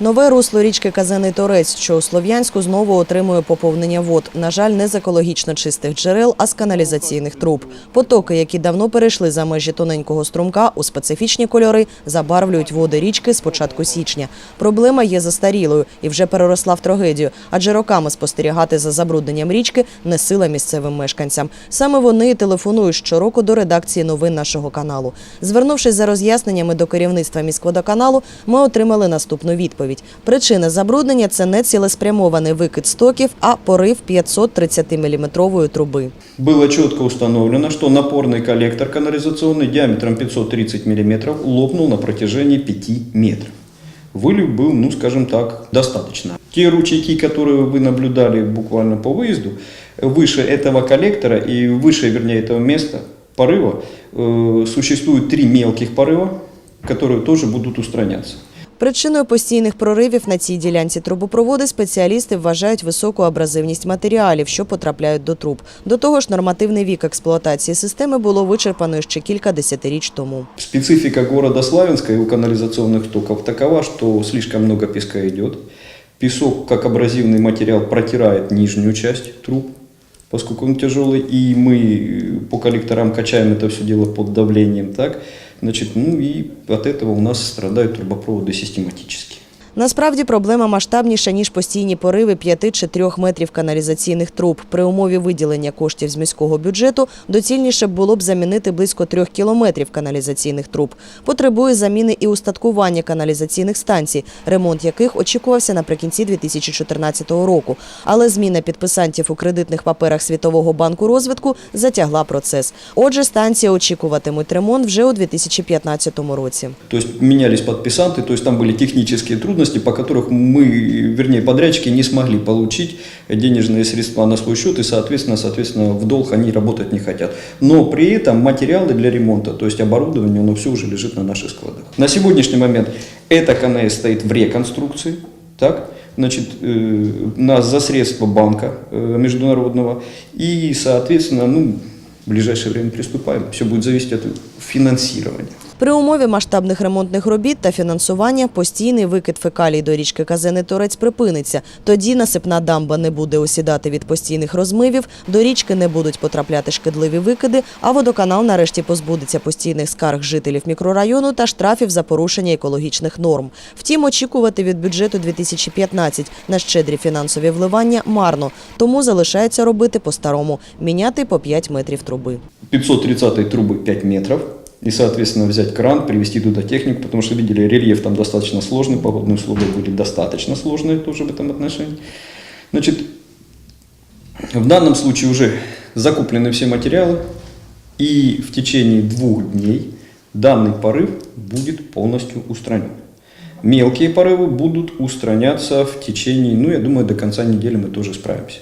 Нове русло річки Казаний Торець, що у Слов'янську знову отримує поповнення вод. На жаль, не з екологічно чистих джерел, а з каналізаційних труб. Потоки, які давно перейшли за межі тоненького струмка, у специфічні кольори забарвлюють води річки з початку січня. Проблема є застарілою і вже переросла в трагедію, адже роками спостерігати за забрудненням річки не сила місцевим мешканцям. Саме вони телефонують щороку до редакції новин нашого каналу. Звернувшись за роз'ясненнями до керівництва міськводоканалу, ми отримали наступну відповідь Причина забруднення це не цілеспрямований викид стоків, а порив 530-мм труби. Было четко установлено, что напорный коллектор канализационный диаметром 530 мм лопнул на протяжении 5 метров. Вылив был, ну скажем так, достаточно. Те ручейки, которые вы наблюдали буквально по выезду, выше этого коллектора и выше, вернее, этого места порыва, э, существует три мелких порыва, которые тоже будут устраняться. Причиною постійних проривів на цій ділянці трубопроводи спеціалісти вважають високу абразивність матеріалів, що потрапляють до труб. До того ж, нормативний вік експлуатації системи було вичерпано ще кілька десятиріч тому. Специфика города Славянска и у канализационных токов такова, что слишком много песка идет. Песок, как абразивный материал, протирает нижнюю часть труб, поскольку он тяжелый, и мы э, по коллекторам качаем это все дело под давлением, так, Значит, ну и от этого у нас страдают трубопроводы систематически. Насправді проблема масштабніша, ніж постійні пориви 5 чи 3 метрів каналізаційних труб. При умові виділення коштів з міського бюджету доцільніше було б замінити близько 3 кілометрів каналізаційних труб. Потребує заміни і устаткування каналізаційних станцій, ремонт яких очікувався наприкінці 2014 року. Але зміна підписантів у кредитних паперах Світового банку розвитку затягла процес. Отже, станції очікуватимуть ремонт вже у 2015 році. То есть менялись подписанты, то есть там были технические трудности, по которых мы, вернее, подрядчики не смогли получить денежные средства на свой счет, и, соответственно, соответственно, в долг они работать не хотят. Но при этом материалы для ремонта, то есть оборудование, оно все уже лежит на наших складах. На сегодняшний момент эта КНС стоит в реконструкции, так? Значит, э, на, за средства банка э, международного, и, соответственно, ну, в ближайшее время приступаем. Все будет зависеть от финансирования. При умові масштабних ремонтних робіт та фінансування постійний викид фекалій до річки Казени Торець припиниться. Тоді насипна дамба не буде осідати від постійних розмивів, до річки не будуть потрапляти шкідливі викиди, а водоканал нарешті позбудеться постійних скарг жителів мікрорайону та штрафів за порушення екологічних норм. Втім, очікувати від бюджету 2015 на щедрі фінансові вливання марно, тому залишається робити по-старому – міняти по 5 метрів труби. 530 трубы 5 метров. И, соответственно, взять кран, привести туда технику, потому что, видели, рельеф там достаточно сложный, погодные условия были достаточно сложные тоже в этом отношении. Значит, в данном случае уже закуплены все материалы, и в течение двух дней данный порыв будет полностью устранен. Мелкие порывы будут устраняться в течение, ну, я думаю, до конца недели мы тоже справимся.